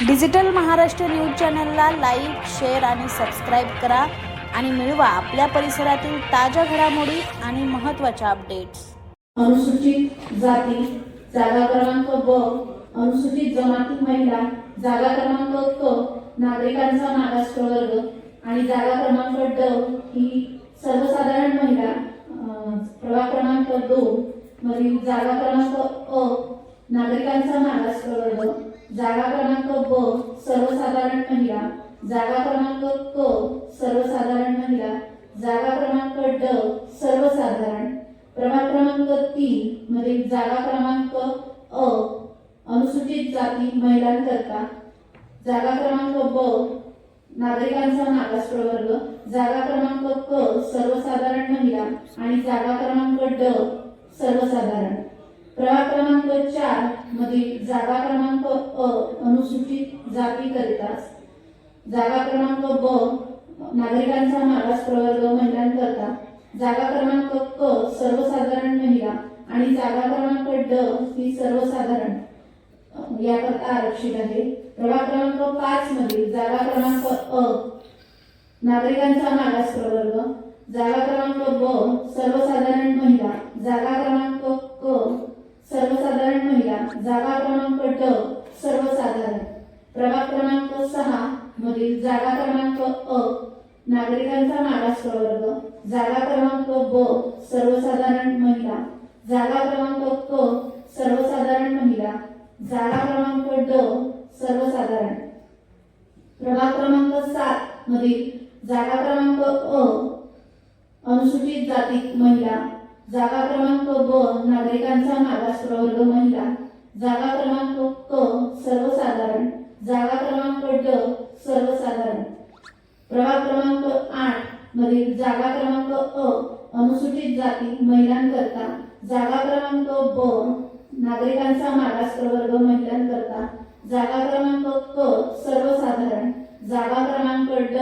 Digital Maharashtra news चॅनलला like share आणि subscribe करा आणि मिळवा आपल्या परिसरातील ताज्या घडामोडी आणि महत्त्वाच्या अपडेट्स. अनुसूचित जाती जागा क्रमांक ब अनुसूचित जमाती महिला जागा क्रमांक क नागरिकांचा मागास प्रवर्ग आणि जागा क्रमांक ड ही सर्वसाधारण महिला अं, प्रभाग क्रमांक दोन मधील जागा क्रमांक अ नागरिकांचा मागास प्रवर्ग जागा क्रमांक ब सर्वसाधारण महिला. जागा क्रमांक क सर्वसाधारण महिला. जागा क्रमांक ड सर्वसाधारण. प्रभाग क्रमांक तीन मध्ये जागा क्रमांक अ अनुसूचित जाती महिलांकरता. जागा क्रमांक ब नागरिकांचा मागास प्रवर्ग जागा क्रमांक क सर्वसाधारण महिला. आणि जागा क्रमांक ड सर्वसाधारण. प्रभाग क्रमांक चार मधील जागा क्रमांक अ अनुसूचित जातीकरिताच जागा क्रमांक ब नागरिकांचा मागास प्रवर्ग महिलांकरता जागा क्रमांक क सर्वसाधारण महिला आणि जागा क्रमांक ड ही सर्वसाधारण. याकरता आरक्षित आहे. प्रभाग क्रमांक पाच मधील जागा क्रमांक अ नागरिकांचा मागास प्रवर्ग जागा क्रमांक ब सर्वसाधारण महिला जागा क्रमांक क सर्वसाधारण महिला जागा क्रमांक ड सर्वसाधारण. प्रभाग क्रमांक सहा मधील जागा क्रमांक अ नागरिकांचा मागास प्रवर्ग जागा क्रमांक ब सर्वसाधारण महिला. जागा क्रमांक क सर्वसाधारण महिला. जागा क्रमांक ड सर्वसाधारण. प्रभाग क्रमांक सात मधील जागा क्रमांक अ अनुसूचित जाती महिला. जागा क्रमांक ब नागरिकांचा मागास प्रवर्ग महिला. जागा क्रमांक क सर्वसाधारण. जागा क्रमांक ड सर्वसाधारण. प्रभाग क्रमांक आठ मधील जागा क्रमांक अ अनुसूचित जाती महिलांकरता. जागा क्रमांक ब नागरिकांचा मागास प्रवर्ग महिलांकरता. जागा क्रमांक क सर्वसाधारण. जागा क्रमांक ड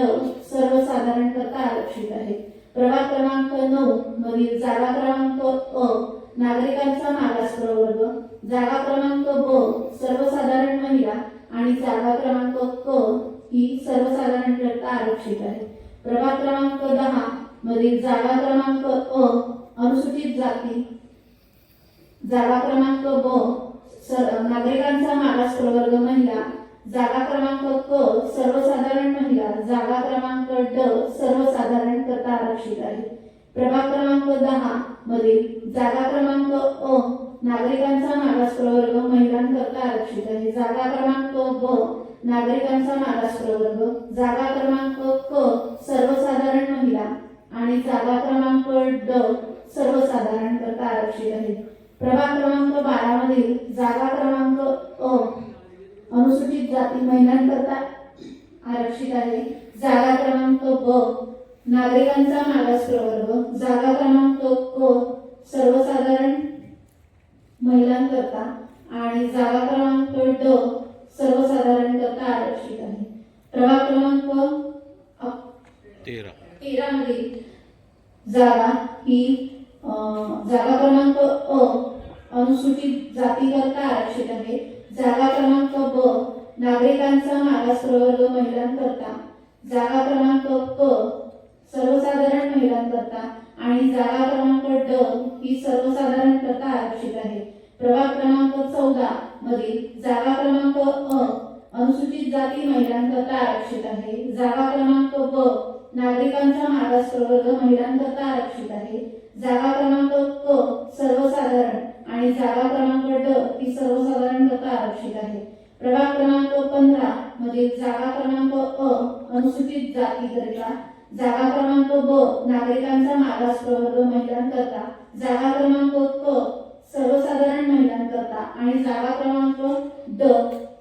सर्वसाधारण करता आरक्षित आहे. प्रभाग क्रमांक नऊ मधील जागा क्रमांक अ नागरिकांचा मागास प्रवर्ग जागा क्रमांक ब सर्वसाधारण महिला आणि जागा क्रमांक क ही सर्वसाधारण करता आरक्षित आहे. प्रभाग क्रमांक दहा मधील जागा क्रमांक अ अनुसूचित जाती जागा क्रमांक ब सर नागरिकांचा मागास प्रवर्ग महिला जागा क्रमांक क सर्वसाधारण महिला जागा क्रमांक ड आरक्षित आहे. प्रभाग क्रमांक दहा मधील जागा क्रमांक अ नागरिकांचा मागास प्रवर्ग महिलांकरता आरक्षित आहे. जागा क्रमांक ब नागरिकांचा मागास प्रवर्ग जागा क्रमांक क सर्वसाधारण महिला. आणि जागा क्रमांक ड सर्वसाधारण करता आरक्षित आहे. प्रभाग क्रमांक बारा मधील जागा क्रमांक अ अनुसूचित जाती महिलांकरता आरक्षित आहे. जागा क्रमांक ब नागरिकांचा मागास प्रवर्ग जागा क्रमांक क सर्वसाधारण महिलांकरता आणि जागा क्रमांक ड सर्वसाधारण करता आरक्षित आहे. प्रभाग क्रमांक तेरा. मधील जागा ही जागा क्रमांक अ अनुसूचित जातीकरता आरक्षित आहे. जागा क्रमांक ब नागरिकांचा मागास प्रवर्ग महिलांकरता. जागा क्रमांक क सर्वसाधारण महिलांकरता आणि जागा क्रमांक ड ही सर्वसाधारण करता आरक्षित आहे. प्रभाग क्रमांक चौदा मधील जागा क्रमांक अ अनुसूचित जाती महिलांकरता आरक्षित आहे. जागा क्रमांक ब नागरिकांचा मागास प्रवर्ग महिलांकरता आरक्षित आहे. जागा क्रमांक क सर्वसाधारण आणि जागा क्रमांक ड ही सर्वसाधारण करता आरक्षित आहे. प्रभाग क्रमांक पंधरा मधील जागा क्रमांक अ अनुसूचित जातीकरिता जागा क्रमांक ब नागरिकांचा मागास प्रवर्ग महिलांकरता. जागा क्रमांक क सर्वसाधारण महिलांकरता. आणि जागा क्रमांक ड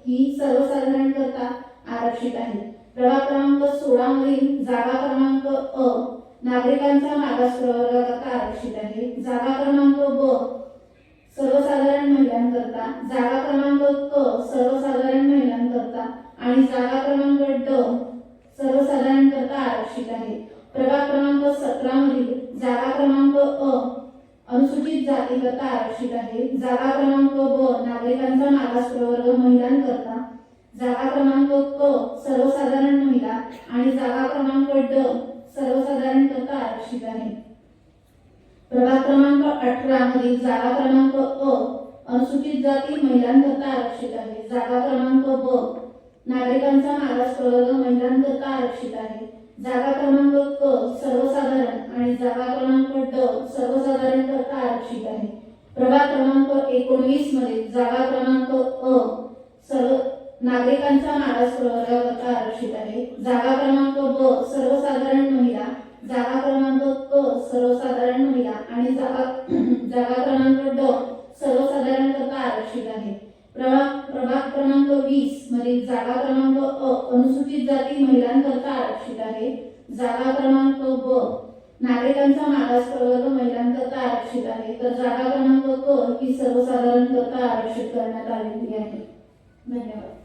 ही सर्वसाधारण करता आरक्षित आहे. प्रभाग क्रमांक सोळा मधील जागा क्रमांक अ नागरिकांचा मागास प्रवर्गाकरता आरक्षित आहे. जागा क्रमांक ब सर्वसाधारण अनुसूचित जातीकरता आरक्षित आहे. जागा क्रमांक ब नागरिकांचा मागास प्रवर्ग महिलांकरता. जागा क्रमांक क सर्वसाधारण महिला. आणि जागा क्रमांक ड सर्वसाधारण करता आरक्षित आहे. प्रभाग क्रमांक अठरा मधील जागा क्रमांक अ अनुसूचित जाती महिलांकरता आरक्षित आहे. जागा क्रमांक ब नागरिकांचा मागास प्रवर्ग महिलांकरता आरक्षित आहे. जागा क्रमांक क सर्वसाधारण आणि जागा क्रमांक ड सर्वसाधारण करता आरक्षित आहे. प्रभाग क्रमांक एकोणवीसमध्ये जागा क्रमांक अ सर्व नागरिकांचा मागास प्रवर्गाकरता आरक्षित आहे. जागा क्रमांक ब सर्वसाधारण महिला जागा क्रमांक क सर्वसाधारण महिला आणि जागा जागा क्रमांक ड सर्वसाधारण करता आरक्षित आहे प्रभाग प्रभाग क्रमांक वीस मधील जागा क्रमांक अ अनुसूचित जाती महिलांकरता आरक्षित आहे जागा क्रमांक ब. नागरिकांचा मागास प्रवर्ग महिलांकरता आरक्षित आहे. तर जागा क्रमांक क ही सर्वसाधारण करता आरक्षित करण्यात आलेली आहे. धन्यवाद.